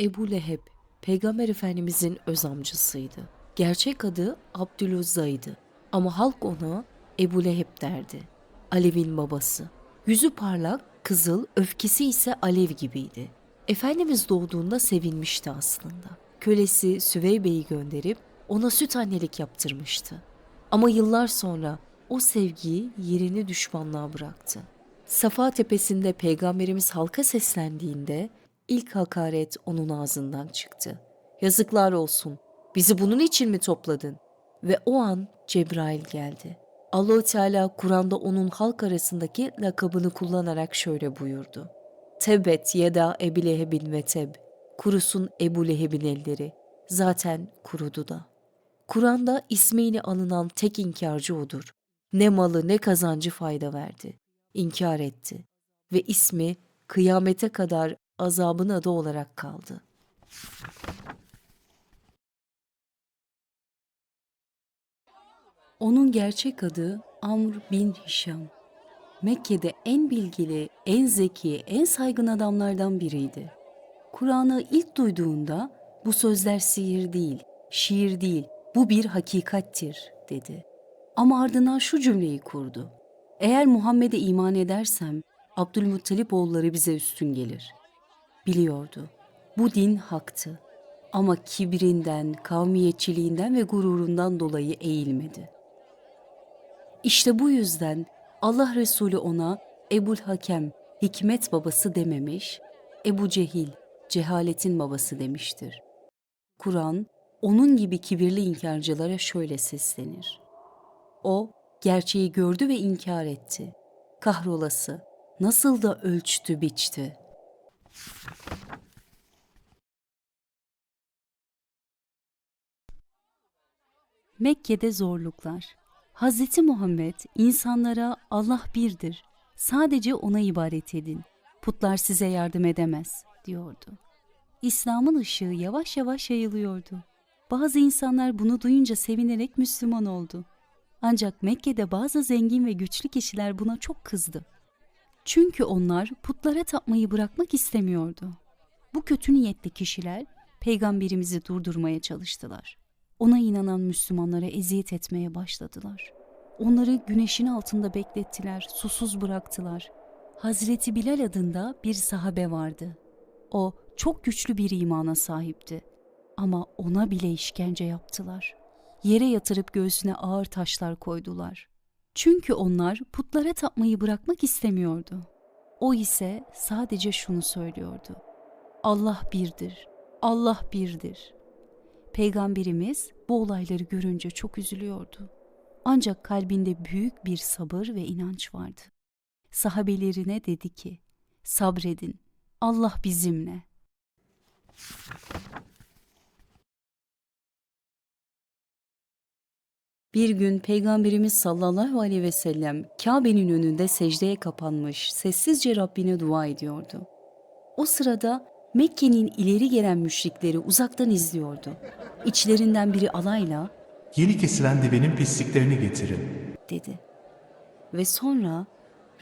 Ebu Leheb, Peygamber Efendimizin öz amcasıydı. Gerçek adı Abdüluzza'ydı ama halk ona Ebu Leheb derdi. Alev'in babası. Yüzü parlak, kızıl, öfkesi ise alev gibiydi. Efendimiz doğduğunda sevinmişti aslında. Kölesi Süveybe'yi gönderip ona süt annelik yaptırmıştı. Ama yıllar sonra o sevgiyi yerini düşmanlığa bıraktı. Safa tepesinde peygamberimiz halka seslendiğinde ilk hakaret onun ağzından çıktı. Yazıklar olsun. Bizi bunun için mi topladın? Ve o an Cebrail geldi. Allahu Teala Kur'an'da onun halk arasındaki lakabını kullanarak şöyle buyurdu. Tebet yeda Ebi Lehebin ve teb. Kurusun Ebu Leheb'in elleri. Zaten kurudu da. Kur'an'da ismiyle anılan tek inkarcı odur. Ne malı ne kazancı fayda verdi. İnkar etti. Ve ismi kıyamete kadar azabın adı olarak kaldı. Onun gerçek adı Amr bin Hişam. Mekke'de en bilgili, en zeki, en saygın adamlardan biriydi. Kur'an'ı ilk duyduğunda bu sözler sihir değil, şiir değil, bu bir hakikattir dedi. Ama ardından şu cümleyi kurdu. Eğer Muhammed'e iman edersem Abdülmuttalip oğulları bize üstün gelir. Biliyordu. Bu din haktı. Ama kibrinden, kavmiyetçiliğinden ve gururundan dolayı eğilmedi. İşte bu yüzden Allah Resulü ona Ebul Hakem, hikmet babası dememiş, Ebu Cehil, cehaletin babası demiştir. Kur'an, onun gibi kibirli inkarcılara şöyle seslenir. O, gerçeği gördü ve inkar etti. Kahrolası, nasıl da ölçtü biçti. Mekke'de zorluklar. Hz. Muhammed insanlara Allah birdir. Sadece ona ibadet edin. Putlar size yardım edemez diyordu. İslam'ın ışığı yavaş yavaş yayılıyordu. Bazı insanlar bunu duyunca sevinerek Müslüman oldu. Ancak Mekke'de bazı zengin ve güçlü kişiler buna çok kızdı. Çünkü onlar putlara tapmayı bırakmak istemiyordu. Bu kötü niyetli kişiler peygamberimizi durdurmaya çalıştılar. Ona inanan Müslümanlara eziyet etmeye başladılar. Onları güneşin altında beklettiler, susuz bıraktılar. Hazreti Bilal adında bir sahabe vardı. O çok güçlü bir imana sahipti. Ama ona bile işkence yaptılar. Yere yatırıp göğsüne ağır taşlar koydular. Çünkü onlar putlara tapmayı bırakmak istemiyordu. O ise sadece şunu söylüyordu. Allah birdir. Allah birdir. Peygamberimiz bu olayları görünce çok üzülüyordu. Ancak kalbinde büyük bir sabır ve inanç vardı. Sahabelerine dedi ki, sabredin, Allah bizimle. Bir gün Peygamberimiz sallallahu aleyhi ve sellem Kabe'nin önünde secdeye kapanmış, sessizce Rabbine dua ediyordu. O sırada Mekke'nin ileri gelen müşrikleri uzaktan izliyordu. İçlerinden biri alayla Yeni kesilen devenin pisliklerini getirin. dedi. Ve sonra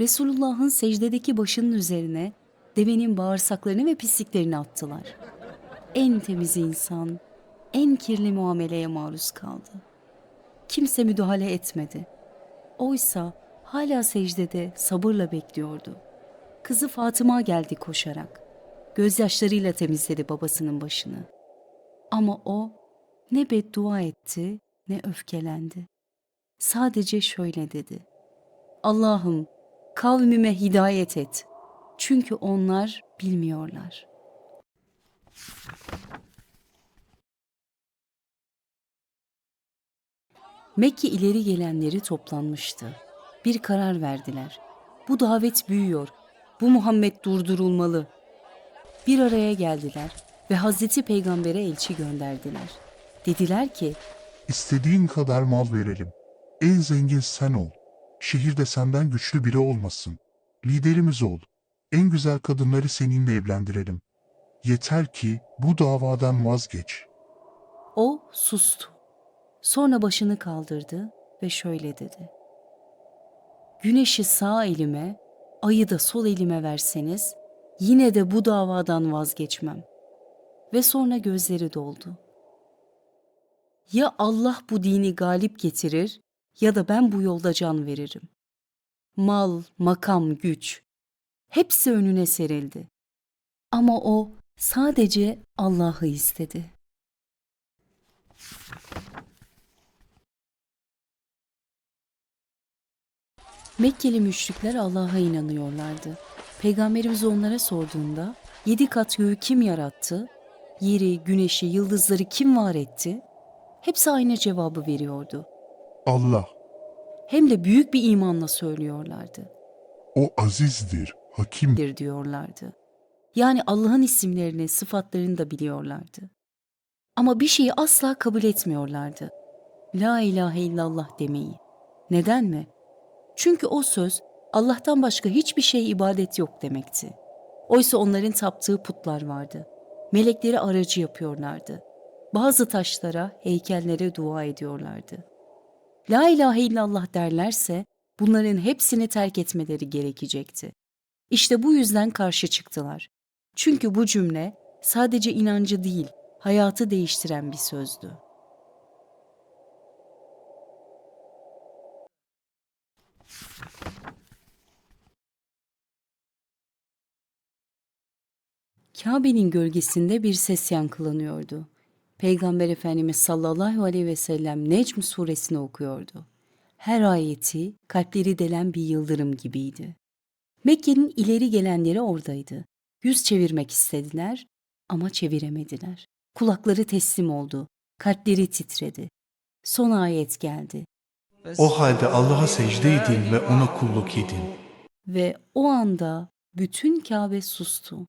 Resulullah'ın secdedeki başının üzerine devenin bağırsaklarını ve pisliklerini attılar. En temiz insan, en kirli muameleye maruz kaldı. Kimse müdahale etmedi. Oysa hala secdede sabırla bekliyordu. Kızı Fatıma geldi koşarak. Gözyaşlarıyla temizledi babasının başını. Ama o ne beddua etti ne öfkelendi. Sadece şöyle dedi. Allah'ım kavmime hidayet et. Çünkü onlar bilmiyorlar. Mekke ileri gelenleri toplanmıştı. Bir karar verdiler. Bu davet büyüyor. Bu Muhammed durdurulmalı. Bir araya geldiler ve Hazreti Peygamber'e elçi gönderdiler. Dediler ki, İstediğin kadar mal verelim. En zengin sen ol. Şehirde senden güçlü biri olmasın. Liderimiz ol. En güzel kadınları seninle evlendirelim. Yeter ki bu davadan vazgeç. O sustu. Sonra başını kaldırdı ve şöyle dedi. Güneşi sağ elime, ayı da sol elime verseniz yine de bu davadan vazgeçmem. ve sonra gözleri doldu. Ya Allah bu dini galip getirir ya da ben bu yolda can veririm. Mal, makam, güç hepsi önüne serildi. Ama o sadece Allah'ı istedi. Mekkeli müşrikler Allah'a inanıyorlardı. Peygamberimiz onlara sorduğunda yedi kat göğü kim yarattı, yeri, güneşi, yıldızları kim var etti? Hepsi aynı cevabı veriyordu. Allah, Hem de büyük bir imanla söylüyorlardı. o azizdir, hakimdir. dir diyorlardı. Yani Allah'ın isimlerini, sıfatlarını da biliyorlardı. Ama bir şeyi asla kabul etmiyorlardı. La ilahe illallah demeyi. Neden mi? Çünkü o söz Allah'tan başka hiçbir şey ibadet yok demekti. Oysa onların taptığı putlar vardı. Melekleri aracı yapıyorlardı. Bazı taşlara, heykellere dua ediyorlardı. La ilahe illallah derlerse bunların hepsini terk etmeleri gerekecekti. İşte bu yüzden karşı çıktılar. Çünkü bu cümle sadece inancı değil, hayatı değiştiren bir sözdü. Kabe'nin gölgesinde bir ses yankılanıyordu. Peygamber Efendimiz sallallahu aleyhi ve sellem Necm suresini okuyordu. Her ayeti kalpleri delen bir yıldırım gibiydi. Mekke'nin ileri gelenleri oradaydı. Yüz çevirmek istediler ama çeviremediler. Kulakları teslim oldu, kalpleri titredi. Son ayet geldi O halde Allah'a secde edin ve ona kulluk edin. ve o anda bütün Kabe sustu.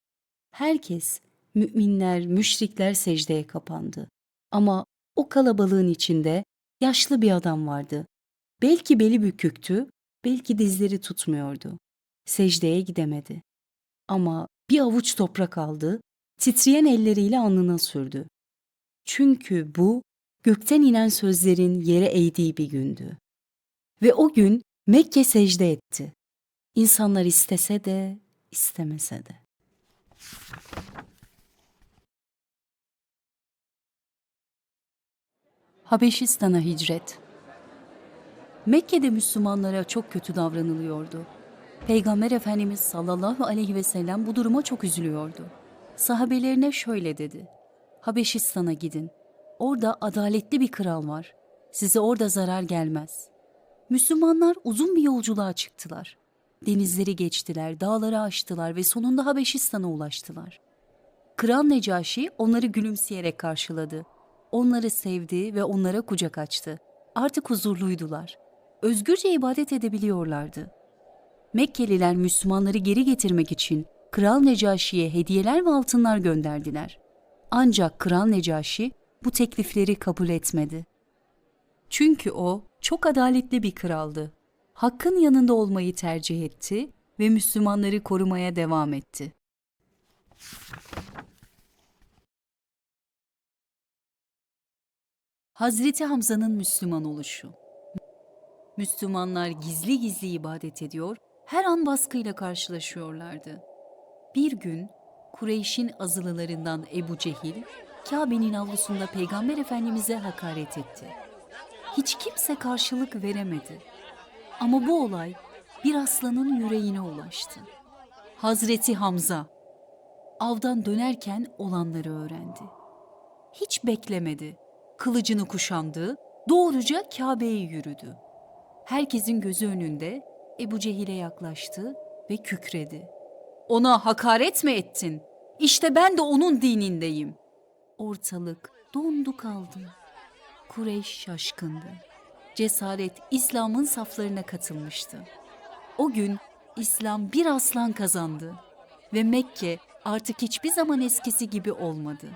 Herkes, müminler, müşrikler secdeye kapandı. Ama o kalabalığın içinde yaşlı bir adam vardı. Belki beli büküktü, belki dizleri tutmuyordu. Secdeye gidemedi. Ama bir avuç toprak aldı, titreyen elleriyle alnına sürdü. Çünkü bu gökten inen sözlerin yere eğdiği bir gündü. Ve o gün Mekke secde etti. İnsanlar istese de, istemese de. Habeşistan'a hicret. Mekke'de Müslümanlara çok kötü davranılıyordu. Peygamber Efendimiz sallallahu aleyhi ve sellem bu duruma çok üzülüyordu. Sahabelerine şöyle dedi. Habeşistan'a gidin. Orada adaletli bir kral var. Size orada zarar gelmez. Müslümanlar uzun bir yolculuğa çıktılar. Denizleri geçtiler, dağları aştılar ve sonunda Habeşistan'a ulaştılar. Kral Necaşi onları gülümseyerek karşıladı. Onları sevdi ve onlara kucak açtı. Artık huzurluydular. Özgürce ibadet edebiliyorlardı. Mekkeliler Müslümanları geri getirmek için Kral Necaşi'ye hediyeler ve altınlar gönderdiler. Ancak Kral Necaşi bu teklifleri kabul etmedi. Çünkü o çok adaletli bir kraldı. Hakkın yanında olmayı tercih etti ve Müslümanları korumaya devam etti. Hazreti Hamza'nın Müslüman oluşu. Müslümanlar gizli gizli ibadet ediyor, her an baskıyla karşılaşıyorlardı. Bir gün Kureyş'in azılılarından Ebu Cehil, Kabe'nin avlusunda Peygamber Efendimiz'e hakaret etti. Hiç kimse karşılık veremedi. Ama bu olay bir aslanın yüreğine ulaştı. Hazreti Hamza avdan dönerken olanları öğrendi. Hiç beklemedi. Kılıcını kuşandı, doğruca Kabe'ye yürüdü. Herkesin gözü önünde Ebu Cehil'e yaklaştı ve kükredi. Ona hakaret mi ettin? İşte ben de onun dinindeyim. Ortalık dondu kaldı. Kureyş şaşkındı. Cesaret İslam'ın saflarına katılmıştı. O gün İslam bir aslan kazandı ve Mekke artık hiçbir zaman eskisi gibi olmadı.